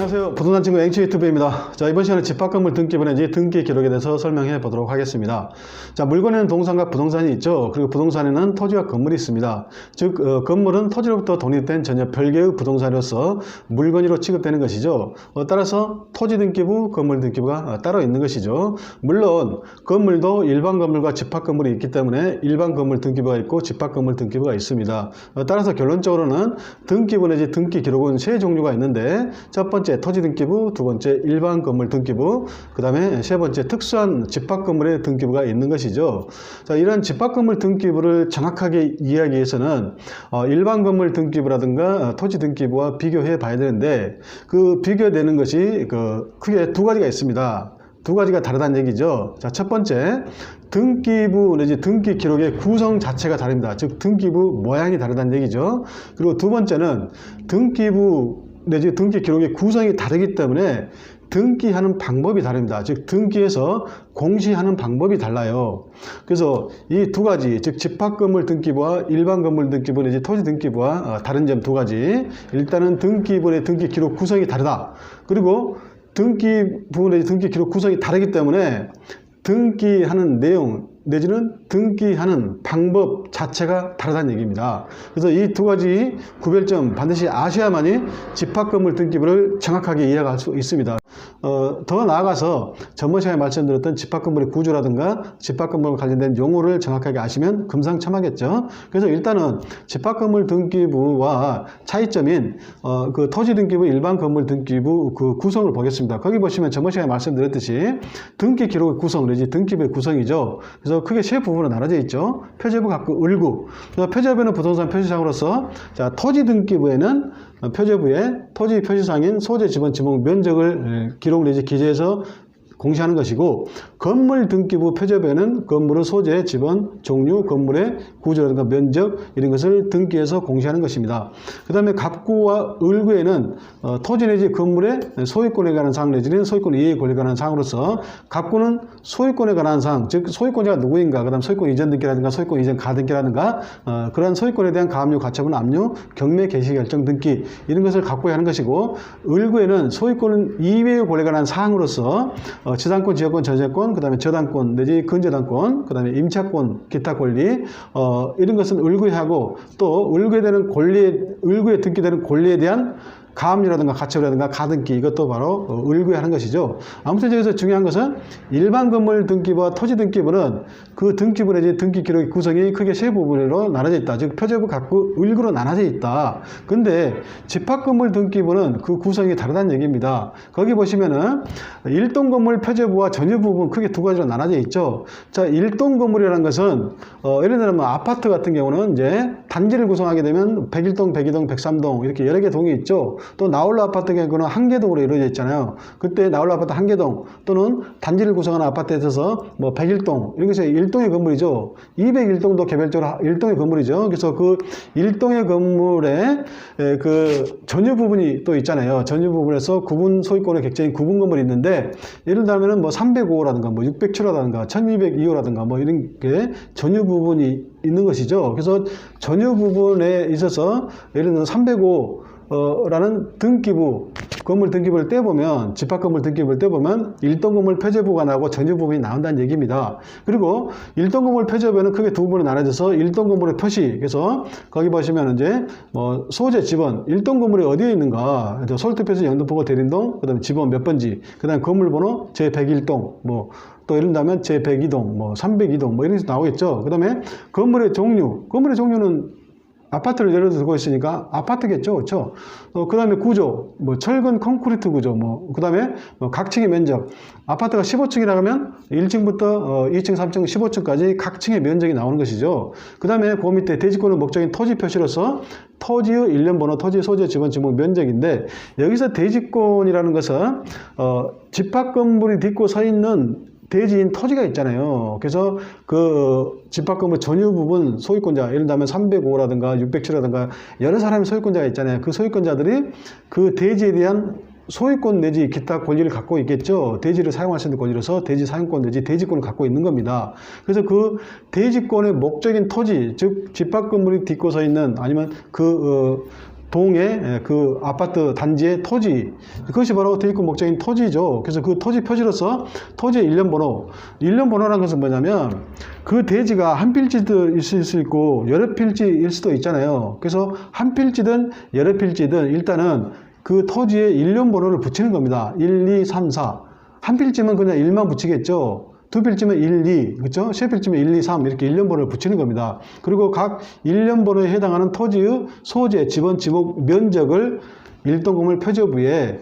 안녕하세요. 부동산 친구 앵치 유튜브입니다. 자, 이번 시간에 집합건물 등기분해지 등기 기록에 대해서 설명해 보도록 하겠습니다. 자, 물건에는 동산과 부동산이 있죠. 그리고 부동산에는 토지와 건물이 있습니다. 즉, 어, 건물은 토지로부터 독립된 전혀 별개의 부동산으로서 물건으로 취급되는 것이죠. 어, 따라서 토지 등기부, 건물 등기부가 어, 따로 있는 것이죠. 물론 건물도 일반 건물과 집합건물이 있기 때문에 일반 건물 등기부가 있고 집합건물 등기부가 있습니다. 어, 따라서 결론적으로는 등기분해지 등기 기록은 세 종류가 있는데 첫 번째 번째 토지 등기부, 두 번째 일반 건물 등기부, 그 다음에 세 번째 특수한 집합 건물의 등기부가 있는 것이죠. 자, 이런 집합 건물 등기부를 정확하게 이해하기 위해서는 어, 일반 건물 등기부라든가 어, 토지 등기부와 비교해 봐야 되는데 그 비교되는 것이 그 크게 두 가지가 있습니다. 두 가지가 다르다는 얘기죠. 자, 첫 번째, 등기부 내지 등기 기록의 구성 자체가 다릅니다. 즉, 등기부 모양이 다르다는 얘기죠. 그리고 두 번째는 등기부 내지 등기 기록의 구성이 다르기 때문에 등기하는 방법이 다릅니다. 즉 등기에서 공시하는 방법이 달라요. 그래서 이 두 가지 즉 집합건물 등기부와 일반 건물 등기부 내지 토지 등기부와 어, 다른 점 두 가지 일단은 등기부의 등기 기록 구성이 다르다. 그리고 등기부 내지 등기 기록 구성이 다르기 때문에 등기하는 내용 내지는 등기하는 방법 자체가 다르다는 얘기입니다. 그래서 이 두 가지 구별점 반드시 아셔야만이 집합건물 등기부를 정확하게 이해할 수 있습니다. 어, 더 나아가서 전번 시간에 말씀드렸던 집합건물의 구조라든가 집합건물 관련된 용어를 정확하게 아시면 금상첨화겠죠. 그래서 일단은 집합건물 등기부와 차이점인 어, 그 토지 등기부 일반 건물 등기부 그 구성을 보겠습니다. 거기 보시면 전번 시간에 말씀드렸듯이 등기 기록의 구성 그러니까 내지 등기부의 구성이죠. 그래서 크게 세 부분으로 나눠져 있죠. 표제부 갖고 을구. 표제부는 부동산 표시상으로서 자 토지 등기부에는 표제부에 토지 표시상인 소재 지번 지목 면적을 예, 기록을 이제 기재해서 공시하는 것이고 건물 등기부 표제부에는 건물의 소재, 지번, 종류, 건물의 구조라든가 면적 이런 것을 등기해서 공시하는 것입니다. 그 다음에 갑구와 을구에는 어, 토지 내지 건물의 소유권에 관한 사항 내지는 소유권 이해 권리에 관한 사항으로서 갑구는 소유권에 관한 사항, 즉 소유권자가 누구인가, 그 다음 소유권 이전 등기라든가 소유권 이전 가등기라든가 어, 그러한 소유권에 대한 가압류, 가처분, 압류, 경매 개시 결정 등기 이런 것을 갖고 하는 것이고 을구에는 소유권 이외의 권리에 관한 사항으로서 어, 어, 지상권, 지역권, 저재권, 그 다음에 저당권 내지 근저당권, 그 다음에 임차권, 기타 권리 어, 이런 것은 을구하고 또 을구에 되는 권리, 을구에 등기되는 권리에 대한 가압류라든가 가처분이라든가 가등기 이것도 바로 어, 을구하는 것이죠. 아무튼 여기서 중요한 것은 일반 건물 등기부와 토지 등기부는 그 등기부 내지 등기 기록의 구성이 크게 세 부분으로 나눠져 있다. 즉 표제부 갖고 을구로 나눠져 있다. 근데 집합 건물 등기부는 그 구성이 다르다는 얘기입니다. 거기 보시면은 일동 건물 표제부와 전유 부분 크게 두 가지로 나눠져 있죠. 자, 일동 건물이라는 것은 어, 예를 들면 아파트 같은 경우는 이제 단지를 구성하게 되면 101동, 102동, 103동 이렇게 여러 개 동이 있죠. 또 나홀로 아파트 경우는 한개동으로 이루어져 있잖아요. 그때 나홀로 아파트 한개동 또는 단지를 구성하는 아파트에 있어서 뭐 101동 이런 것이 일동의 건물이죠. 201동도 개별적으로 일동의 건물이죠. 그래서 그 일동의 건물에 그 전유 부분이 또 있잖아요. 전유 부분에서 구분 소유권의 객체인 구분 건물이 있는데 예를 들면은 뭐 305호라든가 뭐 607호라든가 1202호라든가 뭐 이런 게 전유 부분이 있는 것이죠. 그래서 전유 부분에 있어서 예를 들면 305 어, 라는 등기부 건물 등기부를 떼보면 집합 건물 등기부를 떼보면 일동 건물 폐쇄 보관하고 전유 부분이 나온다는 얘기입니다. 그리고 일동 건물 폐쇄부에는 크게 두 부분으로 나눠져서 일동 건물의 표시 그래서 거기 보시면 이제 뭐 소재 집원 일동 건물이 어디에 있는가 서울특별시 영등포구 대림동 그 다음에 집원 몇 번지 그 다음에 건물 번호 제101동 뭐또 이런다면 제102동, 뭐 302동 뭐, 뭐 이런 식으로 나오겠죠. 그 다음에 건물의 종류, 건물의 종류는 아파트를 예를 들고 있으니까 아파트겠죠. 그렇죠? 어, 그다음에 구조, 뭐 철근 콘크리트 구조, 뭐 그다음에 뭐 각층의 면적. 아파트가 15층이라 하면 1층부터 어, 2층, 3층, 15층까지 각층의 면적이 나오는 것이죠. 그다음에 그 밑에 대지권을 목적인 토지 표시로서 토지의 일련 번호, 토지 소재 지번 지목 면적인데 여기서 대지권이라는 것은 어, 집합 건물이 딛고 서 있는 대지인 토지가 있잖아요. 그래서 그 집합건물 전유 부분 소유권자, 예를 들면 305라든가 607라든가 여러 사람이 소유권자가 있잖아요. 그 소유권자들이 그 대지에 대한 소유권 내지 기타 권리를 갖고 있겠죠. 대지를 사용할 수 있는 권리로서 대지 사용권 내지 대지권을 갖고 있는 겁니다. 그래서 그 대지권의 목적인 토지, 즉 집합 건물이 딛고 서 있는 아니면 그 어, 동의 그 아파트 단지의 토지 그것이 바로 대입금 목적인 토지죠. 그래서 그 토지 표지로서 토지의 일련 번호 일련 번호라는 것은 뭐냐면 그 대지가 한 필지도 있을 수 있고 여러 필지일 수도 있잖아요. 그래서 한 필지든 여러 필지든 일단은 그 토지에 일련 번호를 붙이는 겁니다. 1, 2, 3, 4. 한 필지면 그냥 1만 붙이겠죠. 두 필지면 1, 2, 그렇죠? 세 필지면 1, 2, 3 이렇게 일련 번호를 붙이는 겁니다. 그리고 각 일련 번호에 해당하는 토지의 소재, 지번, 지목, 면적을 일동금을 표저부에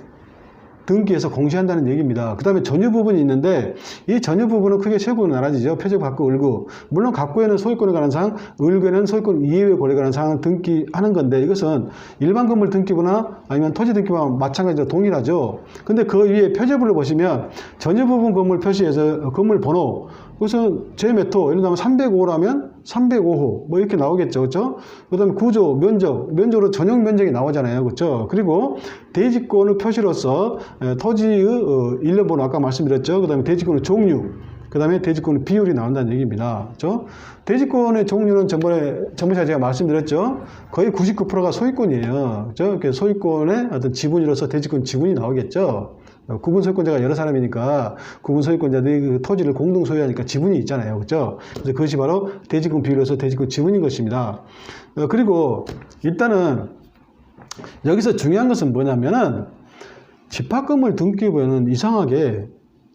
등기해서 공시한다는 얘기입니다. 그 다음에 전유 부분이 있는데 이 전유 부분은 크게 세 부분으로 나눠지죠. 표적 갑구, 을구. 물론 갑구에는 소유권에 관한 사항, 을구에는 소유권 이외의 권리에 관한 사항을 등기하는 건데 이것은 일반 건물 등기부나 아니면 토지 등기부와 마찬가지로 동일하죠. 근데 그 위에 표제부를 보시면 전유 부분 건물 표시에서 건물 번호 그것은 제 메토 예를 들면 305라면 305호 뭐 이렇게 나오겠죠. 그렇죠? 그다음에 구조, 면적, 면적으로 전용 면적이 나오잖아요. 그렇죠? 그리고 대지권의 표시로서 에, 토지의 어, 일련 번호 아까 말씀드렸죠. 그다음에 대지권의 종류 그 다음에 대지권의 비율이 나온다는 얘기입니다. 그렇죠? 대지권의 종류는 전번에, 전번에 제가 말씀드렸죠. 거의 99%가 소유권이에요. 그렇죠? 소유권의 어떤 지분으로서 대지권 지분이 나오겠죠. 어, 구분 소유권자가 여러 사람이니까 구분 소유권자들이 그 토지를 공동 소유하니까 지분이 있잖아요. 그렇죠? 그래서 그것이 바로 대지권 비율로서 대지권 지분인 것입니다. 어, 그리고 일단은 여기서 중요한 것은 뭐냐면은 집합건물 등기부에는 이상하게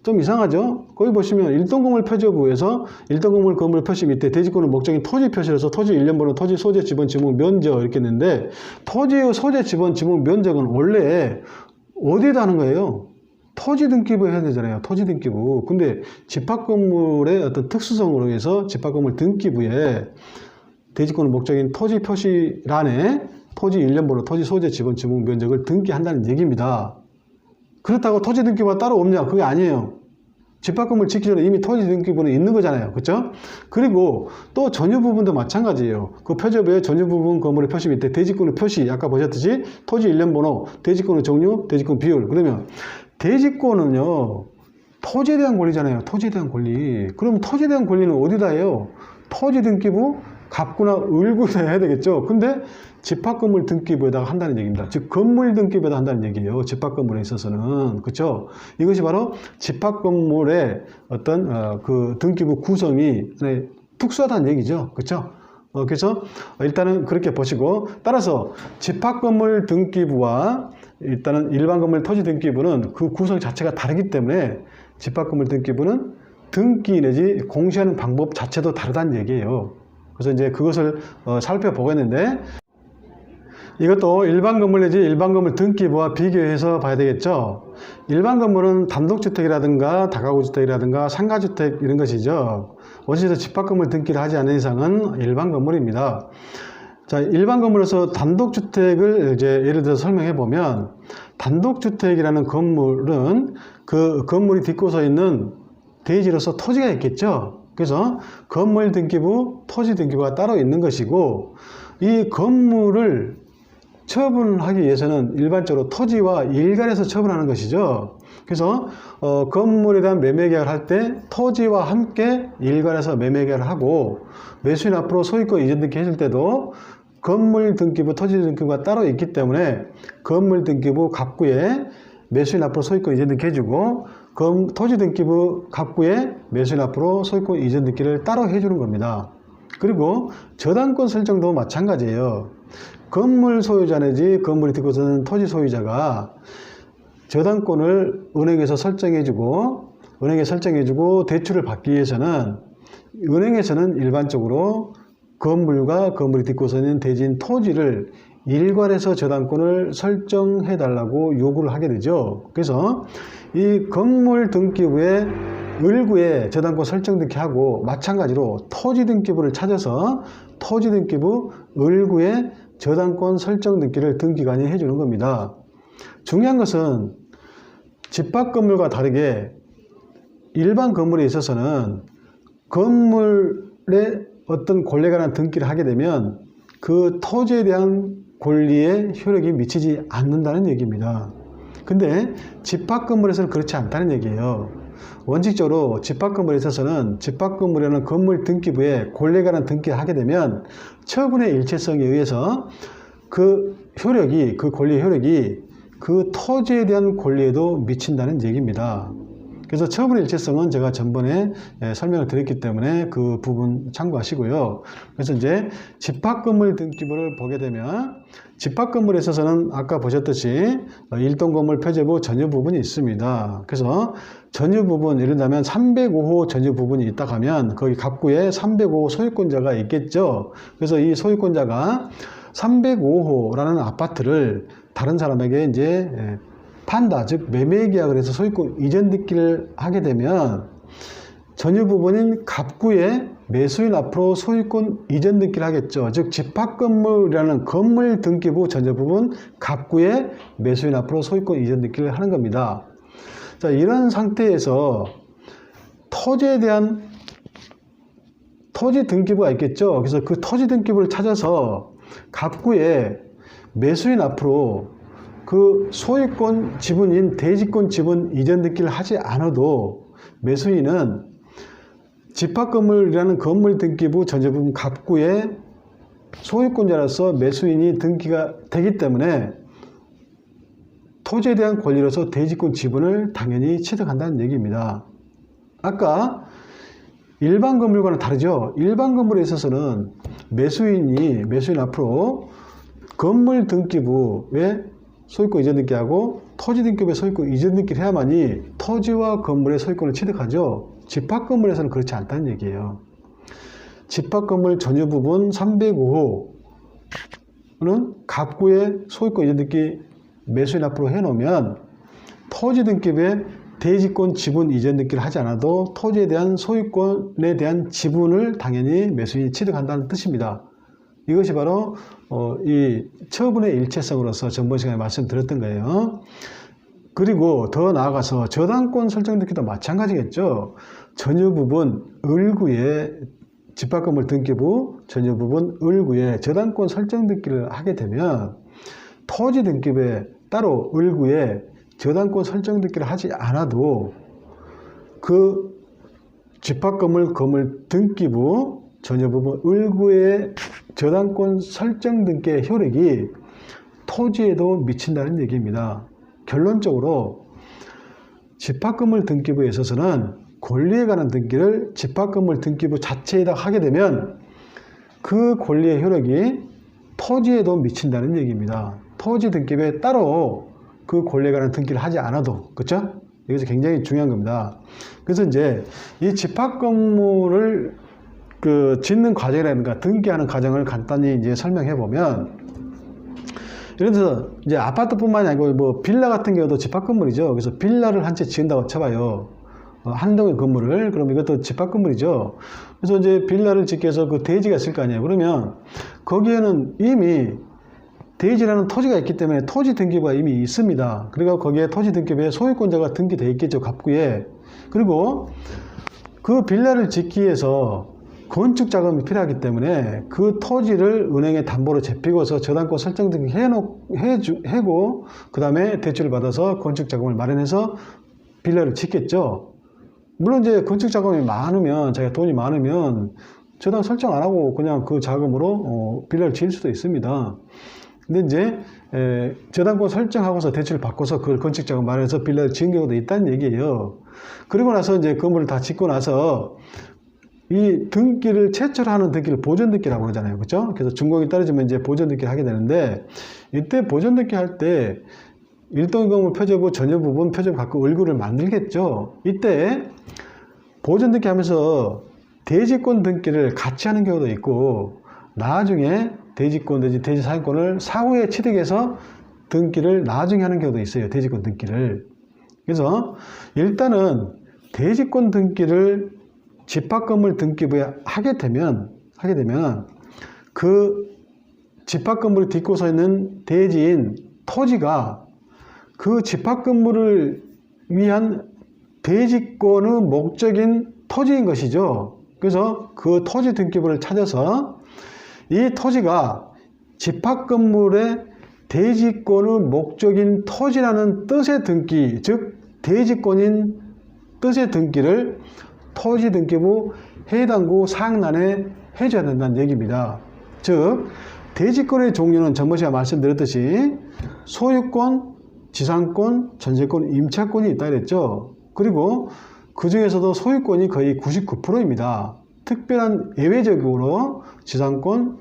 좀 이상하죠? 거기 보시면 일동건물 표지부에서 일동건물 건물 표시 밑에 대지권의 목적인 토지 표시로서 토지 일련번호, 토지 소재 지번 지목 면적 이렇게 있는데 토지의 소재 지번 지목 면적은 원래 어디에다 하는 거예요? 토지 등기부 해야 되잖아요. 토지 등기부. 근데 집합 건물의 어떤 특수성으로 해서 집합 건물 등기부에 대지권의 목적인 토지 표시란에 토지 일련번호, 토지 소재 지번 지목 면적을 등기한다는 얘기입니다. 그렇다고 토지 등기부가 따로 없냐? 그게 아니에요. 집합금을 지키기 전에 이미 토지 등기부는 있는 거잖아요. 그렇죠? 그리고 또 전유 부분도 마찬가지예요. 그 표제부에 전유 부분 건물의 표시 밑에 대지권의 표시 아까 보셨듯이 토지 일련 번호, 대지권의 종류, 대지권 비율. 그러면 대지권은요. 토지에 대한 권리잖아요. 토지에 대한 권리. 그럼 토지에 대한 권리는 어디다 해요? 토지 등기부, 갑구나 을구에다 해야 되겠죠. 근데 집합건물 등기부에다가 한다는 얘기입니다. 즉 건물 등기부에다 한다는 얘기예요. 집합건물에 있어서는 그렇죠. 이것이 바로 집합건물의 어떤 어, 그 등기부 구성이 네, 특수하다는 얘기죠. 그렇죠. 어, 그래서 일단은 그렇게 보시고 따라서 집합건물 등기부와 일단은 일반 건물 토지 등기부는 그 구성 자체가 다르기 때문에 집합 건물 등기부는 등기 내지 공시하는 방법 자체도 다르다는 얘기예요. 그래서 이제 그것을 어, 살펴보겠는데 이것도 일반 건물 내지 일반 건물 등기부와 비교해서 봐야 되겠죠. 일반 건물은 단독주택이라든가 다가구주택이라든가 상가주택 이런 것이죠. 어디서 집합건물 등기를 하지 않는 이상은 일반 건물입니다. 자, 일반 건물에서 단독주택을 이제 예를 들어 설명해 보면 단독주택이라는 건물은 그 건물이 딛고 서 있는 대지로서 토지가 있겠죠. 그래서 건물 등기부, 토지 등기부가 따로 있는 것이고 이 건물을 처분하기 위해서는 일반적으로 토지와 일간해서 처분하는 것이죠. 그래서 어, 건물에 대한 매매 계약을 할 때 토지와 함께 일간해서 매매 계약을 하고 매수인 앞으로 소유권 이전 등기 해줄 때도 건물 등기부, 토지 등기부가 따로 있기 때문에 건물 등기부 갑구에 매수인 앞으로 소유권 이전 등기 해주고 검, 토지 등기부 갑구에 매수인 앞으로 소유권 이전 등기를 따로 해주는 겁니다. 그리고 저당권 설정도 마찬가지예요. 건물 소유자 내지 건물이 듣고서는 토지 소유자가 저당권을 은행에서 설정해주고 은행에 설정해주고 대출을 받기 위해서는 은행에서는 일반적으로 건물과 건물이 딛고서는 대진 토지를 일괄해서 저당권을 설정해 달라고 요구를 하게 되죠. 그래서 이 건물 등기부에 을구에 저당권 설정 등기하고 마찬가지로 토지 등기부를 찾아서 토지 등기부 을구에 저당권 설정 등기를 등기관이 해주는 겁니다. 중요한 것은 집합 건물과 다르게 일반 건물에 있어서는 건물의 어떤 권리에 관한 등기를 하게 되면 그 토지에 대한 권리에 효력이 미치지 않는다는 얘기입니다. 근데 집합 건물에서는 그렇지 않다는 얘기예요. 원칙적으로 집합 건물에 있어서는 집합 건물에는 건물 등기부에 권리에 관한 등기를 하게 되면 처분의 일체성에 의해서 그 효력이 그 권리의 효력이 그 토지에 대한 권리에도 미친다는 얘기입니다. 그래서 처분 일체성은 제가 전번에 예, 설명을 드렸기 때문에 그 부분 참고하시고요. 그래서 이제 집합 건물 등기부를 보게 되면 집합 건물에 있어서는 아까 보셨듯이 어, 일동 건물 표제부 전유 부분이 있습니다. 그래서 전유 부분 예를 들면 305호 전유 부분이 있다 하면 거기 갑구에 305호 소유권자가 있겠죠. 그래서 이 소유권자가 305호라는 아파트를 다른 사람에게 이제 예, 판다, 즉 매매 계약을 해서 소유권 이전 등기를 하게 되면 전유 부분인 갑구에 매수인 앞으로 소유권 이전 등기를 하겠죠. 즉 집합 건물이라는 건물 등기부 전유 부분 갑구에 매수인 앞으로 소유권 이전 등기를 하는 겁니다. 자, 이런 상태에서 토지에 대한 토지 등기부가 있겠죠. 그래서 그 토지 등기부를 찾아서 갑구에 매수인 앞으로 그 소유권 지분인 대지권 지분 이전 등기를 하지 않아도 매수인은 집합 건물이라는 건물 등기부 전제부분 갑구에 소유권자로서 매수인이 등기가 되기 때문에 토지에 대한 권리로서 대지권 지분을 당연히 취득한다는 얘기입니다. 아까 일반 건물과는 다르죠. 일반 건물에 있어서는 매수인이 매수인 앞으로 건물 등기부에 소유권 이전 등기하고 토지 등기부에 소유권 이전 등기를 해야만이 토지와 건물의 소유권을 취득하죠. 집합 건물에서는 그렇지 않다는 얘기예요. 집합 건물 전유 부분 305호는 갑구의 소유권 이전 등기 매수인 앞으로 해놓으면 토지 등기부에 대지권 지분 이전 등기를 하지 않아도 토지에 대한 소유권에 대한 지분을 당연히 매수인이 취득한다는 뜻입니다. 이것이 바로 어, 이 처분의 일체성으로서 전번 시간에 말씀드렸던 거예요. 그리고 더 나아가서 저당권 설정 등기도 마찬가지겠죠. 전유 부분 을구에 집합건물 등기부 전유 부분 을구에 저당권 설정 등기를 하게 되면 토지 등기부에 따로 을구에 저당권 설정 등기를 하지 않아도 그 집합건물 건물 등기부 전유 부분 을구의 저당권 설정 등기의 효력이 토지에도 미친다는 얘기입니다. 결론적으로 집합건물 등기부에 있어서는 권리에 관한 등기를 집합건물 등기부 자체에다 하게 되면 그 권리의 효력이 토지에도 미친다는 얘기입니다. 토지 등기부에 따로 그 권리에 관한 등기를 하지 않아도 그렇죠? 이것이 굉장히 중요한 겁니다. 그래서 이제 이 집합 건물을 그 짓는 과정이라든가 등기하는 과정을 간단히 이제 설명해 보면 예를 들어서 이제 아파트뿐만이 아니고 뭐 빌라 같은 경우도 집합 건물이죠. 그래서 빌라를 한 채 지은다고 쳐봐요. 어, 한 동의 건물을 그럼 이것도 집합 건물이죠. 그래서 이제 빌라를 짓기 위해서 그 대지가 있을 거 아니에요. 그러면 거기에는 이미 대지라는 토지가 있기 때문에 토지 등기부가 이미 있습니다. 그리고 거기에 토지 등기부에 소유권자가 등기되어 있겠죠. 갑구에. 그리고 그 빌라를 짓기 위해서 건축 자금이 필요하기 때문에 그 토지를 은행에 담보로 제피고서 저당권 설정 등기 해놓, 해주, 해고, 그 다음에 대출을 받아서 건축 자금을 마련해서 빌라를 짓겠죠. 물론 이제 건축 자금이 많으면, 자기가 돈이 많으면 저당 설정 안 하고 그냥 그 자금으로 어, 빌라를 지을 수도 있습니다. 근데 이제 에, 저당권 설정하고서 대출을 받고서 그걸 건축 자금 마련해서 빌라를 지은 경우도 있다는 얘기예요. 그리고 나서 이제 건물을 다 짓고 나서 이 등기를 최초로 하는 등기를 보존 등기라고 그러잖아요. 그렇죠? 그래서 준공이 떨어지면 이제 보존 등기를 하게 되는데 이때 보존 등기 할 때 일동 건물 표제부 전유 부분 표제부 갖고 얼굴을 만들겠죠. 이때 보존 등기 하면서 대지권 등기를 같이 하는 경우도 있고 나중에 대지권, 대지, 대지 사용권을 사후에 취득해서 등기를 나중에 하는 경우도 있어요. 대지권 등기를. 그래서 일단은 대지권 등기를 집합 건물 등기부에 하게 되면 하게 되면 그 집합 건물을 딛고 서 있는 대지인 토지가 그 집합 건물을 위한 대지권의 목적인 토지인 것이죠. 그래서 그 토지 등기부를 찾아서 이 토지가 집합 건물의 대지권의 목적인 토지라는 뜻의 등기, 즉 대지권인 뜻의 등기를 토지 등기부 해당구 사항란에 해줘야 된다는 얘기입니다. 즉 대지권의 종류는 전번 시간에 말씀드렸듯이 소유권, 지상권, 전세권, 임차권이 있다 그랬죠. 그리고 그 중에서도 소유권이 거의 99%입니다. 특별한 예외적으로 지상권,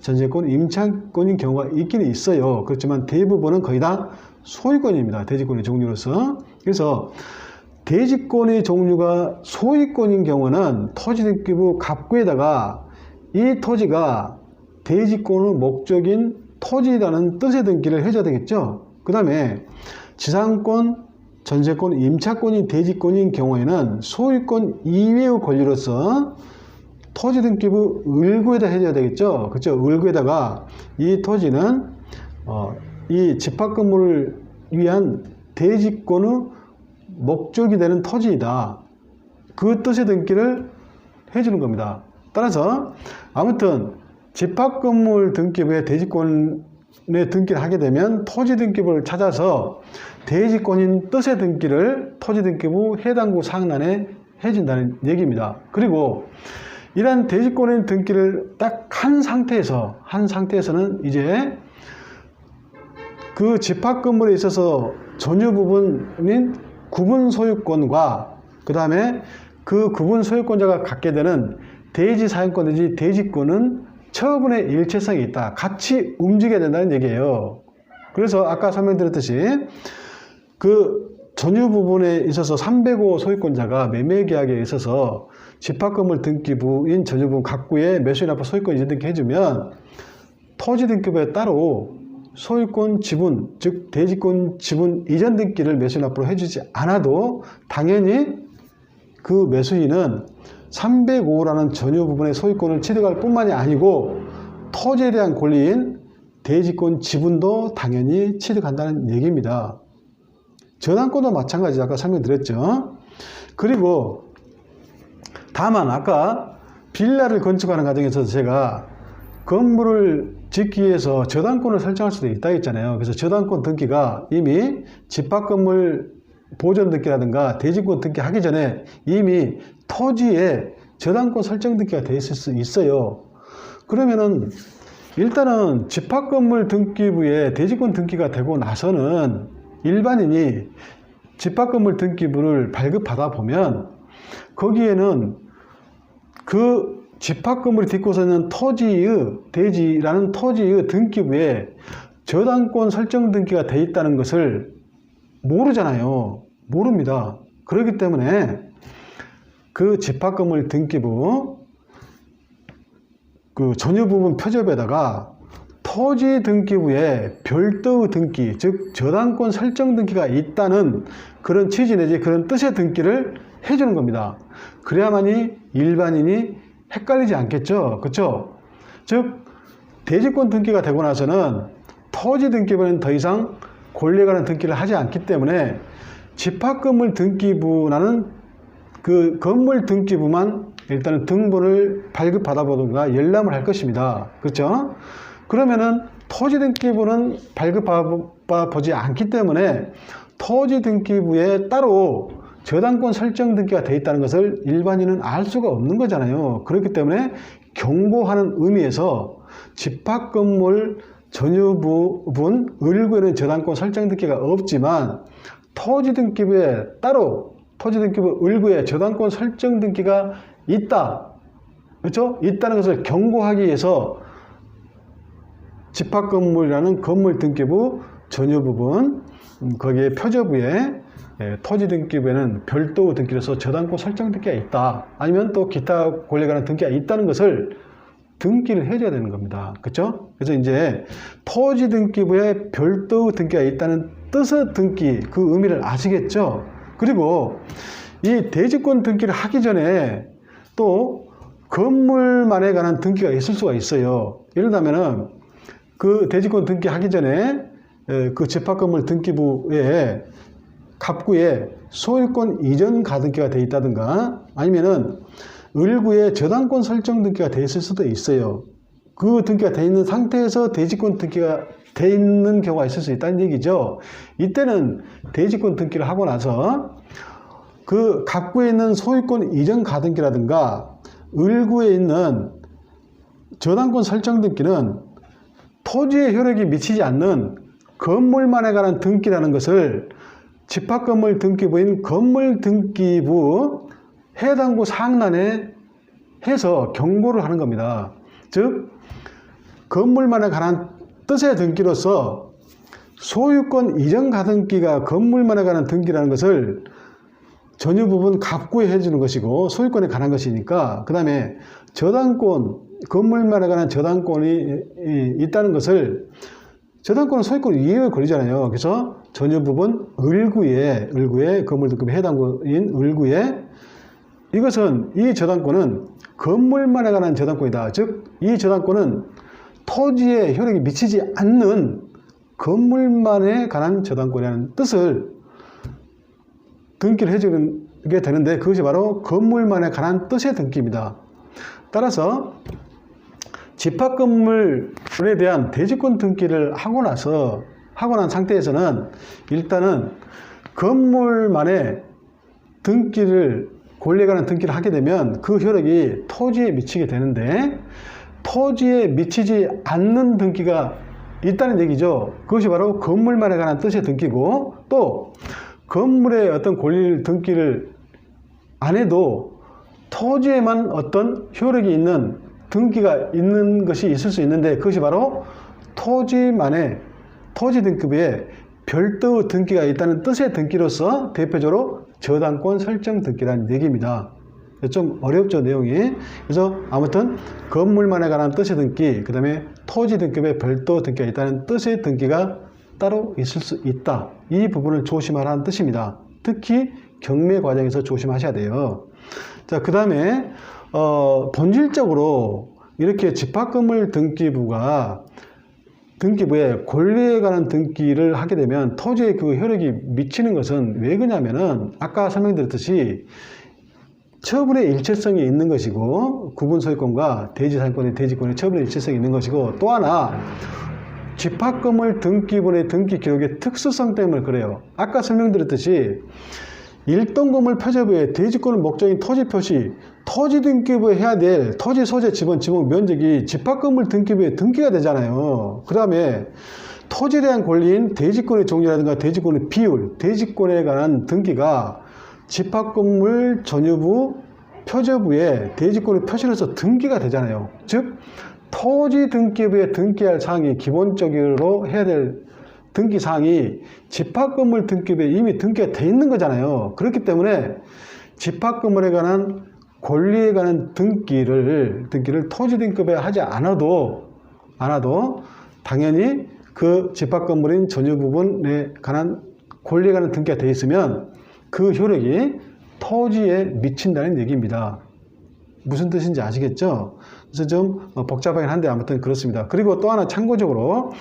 전세권, 임차권인 경우가 있기는 있어요. 그렇지만 대부분은 거의 다 소유권입니다. 대지권의 종류로서. 그래서 대지권의 종류가 소유권인 경우는 토지 등기부 갑구에다가 이 토지가 대지권의 목적인 토지라는 뜻의 등기를 해줘야 되겠죠. 그 다음에 지상권, 전세권, 임차권이 대지권인 경우에는 소유권 이외의 권리로서 토지 등기부 을구에다 해줘야 되겠죠. 그렇죠. 을구에다가 이 토지는 어, 이 집합 건물을 위한 대지권의 목적이 되는 토지이다. 그 뜻의 등기를 해주는 겁니다. 따라서 아무튼 집합 건물 등기부에 대지권에 등기를 하게 되면 토지 등기부를 찾아서 대지권인 뜻의 등기를 토지 등기부 해당구 상란에 해준다는 얘기입니다. 그리고 이러한 대지권인 등기를 딱 한 상태에서 한 상태에서는 이제 그 집합 건물에 있어서 전유 부분인 구분 소유권과 그 다음에 그 구분 소유권자가 갖게 되는 대지 사용권 내지 대지권은 처분의 일체성이 있다. 같이 움직여야 된다는 얘기예요. 그래서 아까 설명드렸듯이 그 전유 부분에 있어서 305 소유권자가 매매 계약에 있어서 집합건물 등기부인 전유 부분 각구에 매수인 앞에 소유권 이전 등기 해주면 토지 등기부에 따로 소유권 지분, 즉 대지권 지분 이전 등기를 매수인 앞으로 해주지 않아도 당연히 그 매수인은 305라는 전유 부분의 소유권을 취득할 뿐만이 아니고 토지에 대한 권리인 대지권 지분도 당연히 취득한다는 얘기입니다. 저당권도 마찬가지 아까 설명드렸죠. 그리고 다만 아까 빌라를 건축하는 과정에서 제가 건물을 짓기 위해서 저당권을 설정할 수도 있다 했잖아요. 그래서 저당권 등기가 이미 집합 건물 보존 등기라든가 대지권 등기 하기 전에 이미 토지에 저당권 설정 등기가 돼 있을 수 있어요. 그러면은 일단은 집합 건물 등기부에 대지권 등기가 되고 나서는 일반인이 집합 건물 등기부를 발급받아 보면 거기에는 그 집합 건물이 딛고서 있는 토지의 대지라는 토지의 등기부에 저당권 설정 등기가 돼 있다는 것을 모르잖아요. 모릅니다. 그렇기 때문에 그 집합 건물 등기부 그 전유 부분 표접에다가 토지 등기부에 별도의 등기, 즉 저당권 설정 등기가 있다는 그런 취지 내지 그런 뜻의 등기를 해주는 겁니다. 그래야만이 일반인이 헷갈리지 않겠죠. 그렇죠? 즉 대지권 등기가 되고 나서는 토지 등기부는 더 이상 권리가는 등기를 하지 않기 때문에 집합건물 등기부라는 그 건물 등기부만 일단은 등본을 발급받아 보든가 열람을 할 것입니다. 그렇죠? 그러면은 토지 등기부는 발급받아 보지 않기 때문에 토지 등기부에 따로 저당권 설정 등기가 돼 있다는 것을 일반인은 알 수가 없는 거잖아요. 그렇기 때문에 경고하는 의미에서 집합 건물 전유 부분 을구에는 저당권 설정 등기가 없지만 토지 등기부에 따로 토지 등기부 을구에 저당권 설정 등기가 있다. 그렇죠? 있다는 것을 경고하기 위해서 집합 건물이라는 건물 등기부 전유 부분 음, 거기에 표저부에 예, 토지 등기부에는 별도 등기로서 저당권 설정 등기가 있다. 아니면 또 기타 권리에 관한 등기가 있다는 것을 등기를 해줘야 되는 겁니다. 그렇죠? 그래서 이제 토지 등기부에 별도 등기가 있다는 뜻의 등기 그 의미를 아시겠죠? 그리고 이 대지권 등기를 하기 전에 또 건물만에 관한 등기가 있을 수가 있어요. 예를 들면은 그 대지권 등기 하기 전에 에, 그 집합건물 등기부에 갑구에 소유권 이전 가등기가 돼 있다든가 아니면은 을구에 저당권 설정 등기가 돼 있을 수도 있어요. 그 등기가 돼 있는 상태에서 대지권 등기가 돼 있는 경우가 있을 수 있다는 얘기죠. 이때는 대지권 등기를 하고 나서 그 갑구에 있는 소유권 이전 가등기라든가 을구에 있는 저당권 설정 등기는 토지의 효력이 미치지 않는 건물만에 관한 등기라는 것을 집합건물 등기부인 건물 등기부 해당부 상란에 해서 경고를 하는 겁니다. 즉 건물만에 관한 뜻의 등기로서 소유권 이전 가등기가 건물만에 관한 등기라는 것을 전유 부분 갑구에 해주는 것이고 소유권에 관한 것이니까 그 다음에 저당권 건물만에 관한 저당권이 이- 있다는 것을 저당권은 소유권 이외에 걸리잖아요. 그래서 전유 부분 을구에 을구에 건물 등급의 해당구인 을구에 이것은 이 저당권은 건물만에 관한 저당권이다. 즉 이 저당권은 토지에 효력이 미치지 않는 건물만에 관한 저당권이라는 뜻을 등기를 해주게 되는데 그것이 바로 건물만에 관한 뜻의 등기입니다. 따라서 집합 건물에 대한 대지권 등기를 하고 나서 하고 난 상태에서는 일단은 건물만의 등기를 권리에 관한 등기를 하게 되면 그 효력이 토지에 미치게 되는데 토지에 미치지 않는 등기가 있다는 얘기죠. 그것이 바로 건물만에 관한 뜻의 등기고 또 건물의 어떤 권리 등기를 안 해도 토지에만 어떤 효력이 있는 등기가 있는 것이 있을 수 있는데 그것이 바로 토지만의 토지 등급에 별도 등기가 있다는 뜻의 등기로서 대표적으로 저당권 설정 등기라는 얘기입니다. 좀 어렵죠 내용이. 그래서 아무튼 건물만에 관한 뜻의 등기 그 다음에 토지 등급에 별도 등기가 있다는 뜻의 등기가 따로 있을 수 있다. 이 부분을 조심하라는 뜻입니다. 특히 경매 과정에서 조심하셔야 돼요. 자그 다음에 어, 본질적으로 이렇게 집합건물 등기부가 등기부에 권리에 관한 등기를 하게 되면 토지에 그 효력이 미치는 것은 왜 그러냐면은 아까 설명드렸듯이 처분의 일체성이 있는 것이고 구분 소유권과 대지 사용권의 대지권의 처분의 일체성이 있는 것이고 또 하나 집합건물 등기분의 등기 기록의 특수성 때문에 그래요. 아까 설명드렸듯이 일동건물 표제부에 대지권을 목적인 토지 표시, 토지 등기부에 해야 될 토지 소재 지번 지목 면적이 집합건물 등기부에 등기가 되잖아요. 그 다음에 토지에 대한 권리인 대지권의 종류라든가 대지권의 비율, 대지권에 관한 등기가 집합건물 전유부 표제부에 대지권의 표시로서 등기가 되잖아요. 즉 토지 등기부에 등기할 사항이 기본적으로 해야 될 등기 사항이 집합건물 등기부에 이미 등기가 돼 있는 거잖아요. 그렇기 때문에 집합건물에 관한 권리에 관한 등기를 등기를 토지 등급에 하지 않아도 않아도 당연히 그 집합 건물인 전유 부분에 관한 권리에 관한 등기가 돼 있으면 그 효력이 토지에 미친다는 얘기입니다. 무슨 뜻인지 아시겠죠? 그래서 좀 어, 복잡하긴 한데 아무튼 그렇습니다. 그리고 또 하나 참고적으로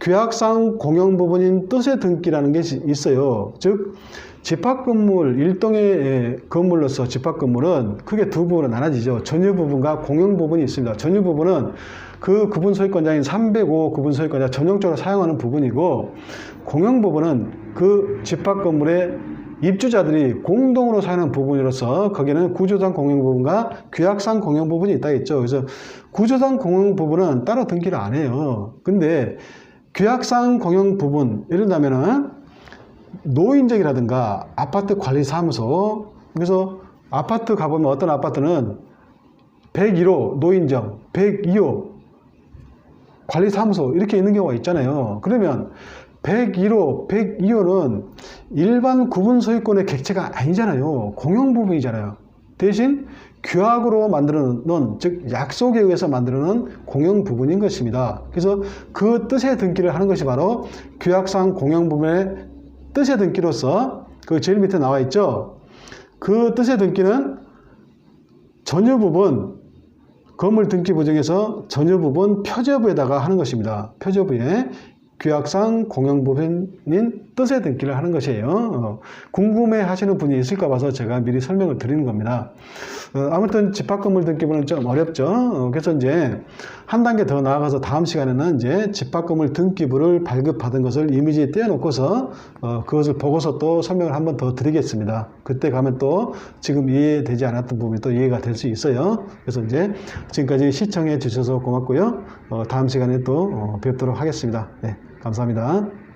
규약상 공용 부분인 뜻의 등기라는 게 있어요. 즉 집합 건물 일동의 건물로서 집합 건물은 크게 두 부분으로 나눠지죠. 전유 부분과 공용 부분이 있습니다. 전유 부분은 그 구분 소유권자인 305 구분 소유권자 전용적으로 사용하는 부분이고 공용 부분은 그 집합 건물의 입주자들이 공동으로 사용하는 부분으로서 거기는 구조상 공용 부분과 규약상 공용 부분이 있다 했죠. 그래서 구조상 공용 부분은 따로 등기를 안 해요. 근데 규약상 공용 부분 예를 들면은 노인정이라든가 아파트 관리 사무소 그래서 아파트 가보면 어떤 아파트는 101호 노인정, 102호 관리사무소 이렇게 있는 경우가 있잖아요. 그러면 101호, 102호는 일반 구분 소유권의 객체가 아니잖아요. 공용 부분이잖아요. 대신 규약으로 만들어 놓은, 즉, 약속에 의해서 만들어 놓은 공용 부분인 것입니다. 그래서 그 뜻의 등기를 하는 것이 바로 규약상 공용 부분의 뜻의 등기로서 그 제일 밑에 나와 있죠. 그 뜻의 등기는 전유 부분, 건물 등기 부정에서 전유 부분 표제부에다가 하는 것입니다. 표제부에 규약상 공용보편인 뜻의 등기를 하는 것이에요. 어, 궁금해 하시는 분이 있을까 봐서 제가 미리 설명을 드리는 겁니다. 어, 아무튼 집합건물 등기부는 좀 어렵죠. 어, 그래서 이제 한 단계 더 나아가서 다음 시간에는 이제 집합건물 등기부를 발급받은 것을 이미지에 떼어놓고서 어, 그것을 보고서 또 설명을 한번 더 드리겠습니다. 그때 가면 또 지금 이해되지 않았던 부분이 또 이해가 될 수 있어요. 그래서 이제 지금까지 시청해 주셔서 고맙고요. 어, 다음 시간에 또 어, 뵙도록 하겠습니다. 네, 감사합니다.